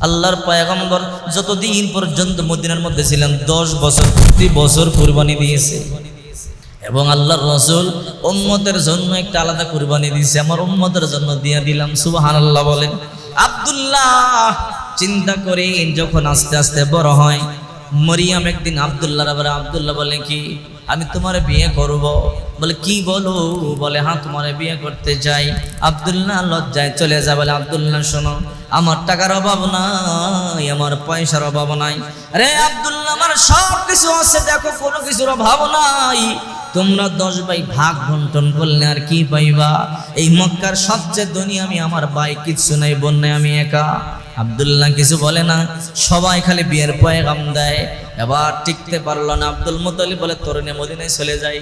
আল্লাহর পয়গম্বর যতদিন পর্যন্ত মদিনার মধ্যে ছিলেন, দশ বছর, প্রতি বছর কুরবানি দিয়েছে। এবং আল্লাহর রসুল উম্মতের জন্য একটা আলাদা কুরবানি দিয়েছে। আমার উম্মতের জন্য দিয়ে দিলাম সুবাহান আল্লাহ বলেন। আবদুল্লাহ, চিন্তা করে যখন আস্তে আস্তে বড় হয় মরিয়াম একদিন আব্দুল্লাহ আবার আবদুল্লাহ বলে কি, আমি তোমার বিয়ে করব। বলে, কি বলো? বলে হ্যাঁ তোমার বিয়ে করতে চাই আব্দুল্লাহ লজ্জায় চলে যা বলে, আবদুল্লাহ, শোনো, আমার টাকার অভাব নাই, আমার পয়সার অভাব নাই। রে আব্দুল্লাহ, আমার সব কিছু আছে, দেখো, কোনো কিছুর অভাব নাই। তোমরা দশ ভাই ভাগ বন্টন করলে আর কি পাইবা? এই মক্কার সবচেয়ে ধনী আমি, আমার ভাই, কিচ্ছু নাই বোন নাই আমি একা। আব্দুল্লাহ কিছু বলে না। সবাই খালি বিয়ের পয়গাম দেয়। এবার টিকতে পারল না। আব্দুল মুতালিব বলে তরুণে মদিনায় চলে যাই।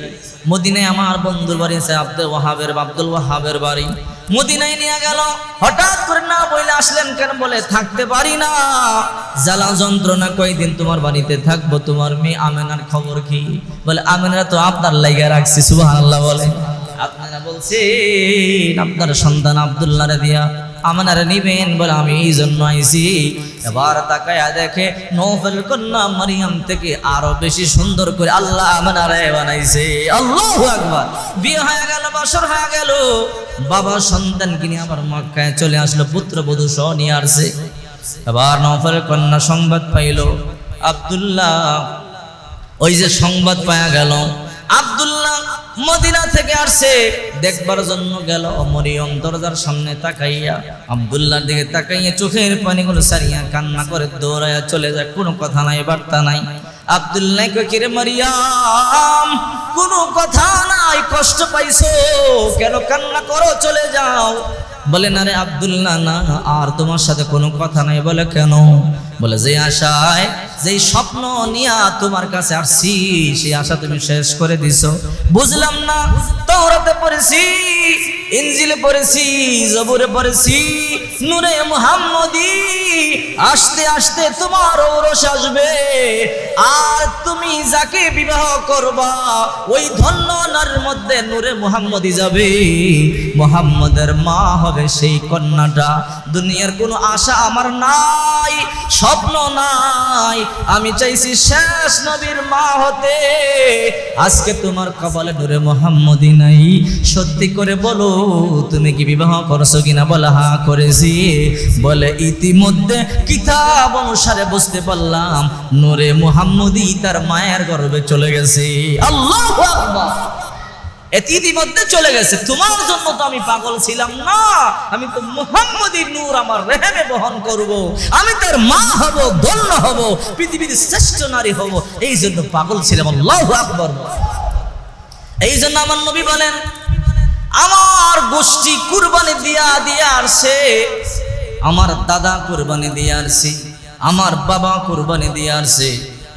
মদিনায় আমার বন্ধুর বাড়ি আছে আব্দুল ওয়াহাবের আব্দুল ওয়াহাবের বাড়ি। মদিনায় নিয়ে গেল। হঠাৎ করে না বইলে আসলেন কেন বলে, থাকতে পারি না। জ্বালা যন্ত্রণা, কয়দিন তোমার বাড়িতে থাকব? তোমার মেয়ে আমেনার খবর কি? বলে আমেনা তো আপনার লাইগা রাখছি। সুবহানাল্লাহ বলে। আপনারা বলছেন, আপনার সন্তান আব্দুল্লাহ দিয়া আমানারে নিবেন বলে আমি এই জন্য আইছি। এবার তাকায়া দেখে নৌফেল কন্যা মারিয়াম থেকে আরও বেশি সুন্দর করে আল্লাহ আমানারে বানাইছে। আল্লাহ আকবার। বিয়ে হয়ে গেল বছর হয়ে গেল। বাবা সন্তান কিনে আবার মক্কায় চলে আসলো পুত্র বধূ সহ নিয়ে আসছে। এবার নৌফেল কন্যা সংবাদ পাইল, আব্দুল্লাহ, ওই যে সংবাদ পাওয়া গেল। আব্দুল্লাহ মদিনা থেকে আসছে দেখবার জন্য গেল মরিয়ম দরজার সামনে তাকাইয়া। আবদুল্লাহর দিকে তাকাইয়া চোখের পানিগুলো সারিয়া কান্না করে দৌড়াইয়া চলে যায়। কোনো কথা নাই, বার্তা নাই। আবদুল্লাহ কিরে মারিয়াম, কোনো কথা নাই কষ্ট পাইছো? কেন কান্না করো? চলে যাও। বলে, না রে আব্দুল্লাহ না আর তোমার সাথে কোনো কথা নাই। বলে, কেন? বলে, যে আশায় যেই স্বপ্ন নিয়া তোমার কাছে আসছি, সেই আশা তুমি শেষ করে দিছো। বুঝলাম না তোরাতে পড়েছি ইঞ্জিলে পড়েছি, জবুরে পড়েছি নূরে মুহাম্মদি, আসতে আসতে তোমার ঔরস আসবে। আর তুমি যাকে বিবাহ করবা, ওই ধন্য নার মধ্যে নূরে মুহাম্মদি যাবে। মোহাম্মদের মা হবে সেই কন্যাটা। দুনিয়ার কোনো আশা আমার নাই। স্বপ্ন নাই। আমি চাইছি শেষ নবীর মা হতে। আজকে তোমার কপালে নূরে মোহাম্মদী নাই। সত্যি করে বলো, তুমি কি বিবাহ করছ কিনা বলে, হা করেছি। বলে ইতিমধ্যে কিতাব অনুসারে বুঝতে পারলাম, নূরে মোহাম্মদী তার মায়ের গর্ভে চলে গেছে। আল্লাহ ইতিমধ্যে চলে গেছে। তোমার জন্য তো আমি পাগল ছিলাম না। আমি তো মুহাম্মদীর নূর আমার রেহেমে বহন করব। আমি তার মা হব, ধন্য হব, পৃথিবীর শ্রেষ্ঠ নারী হব। এই জন্য পাগল ছিলাম, আল্লাহ আকবর। এই জন্য আমার নবী বলেন, আমার গোষ্ঠী কুরবানি দিয়া দিয়া আসছে, আমার দাদা কুরবানি দিয়ে আসছে, আমার বাবা কুরবানি দিয়ে আসছে।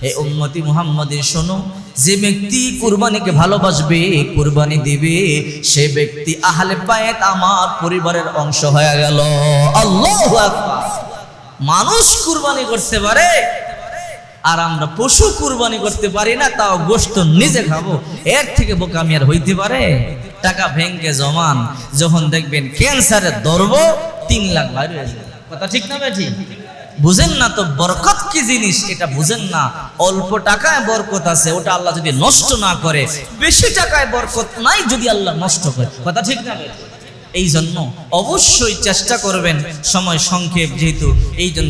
এই উম্মতি মুহাম্মদী, শোনো যে ব্যক্তি কুরবানিকে ভালোবাসবে, কুরবানি দিবে, সে ব্যক্তি আহলে পায়েত আমার পরিবারের অংশ হয়ে গেল। আল্লাহু মানুষ কুরবানি করতে পারে, আর আমরা পশু কুরবানি করতে পারি না, তাও গোস্ত নিজে খাব। এর থেকে বোকামি আর হইতে পারে? টাকা ভেঙ্গে জমান, যখন দেখবেন ক্যান্সারের ধরব তিন লাখ বাইরে কথা ঠিক না বেঠি বুঝেন না তো, বরকত কি জিনিস? এটা বুঝেন না। অল্প টাকায় বরকত আছে, ওটা আল্লাহ যদি নষ্ট না করে। বেশি টাকায় বরকত নাই যদি আল্লাহ নষ্ট করে। কথা ঠিক না এই জন্য অবশ্যই চেষ্টা করবেন, সময় সংক্ষেপ যেহেতু এই জন্য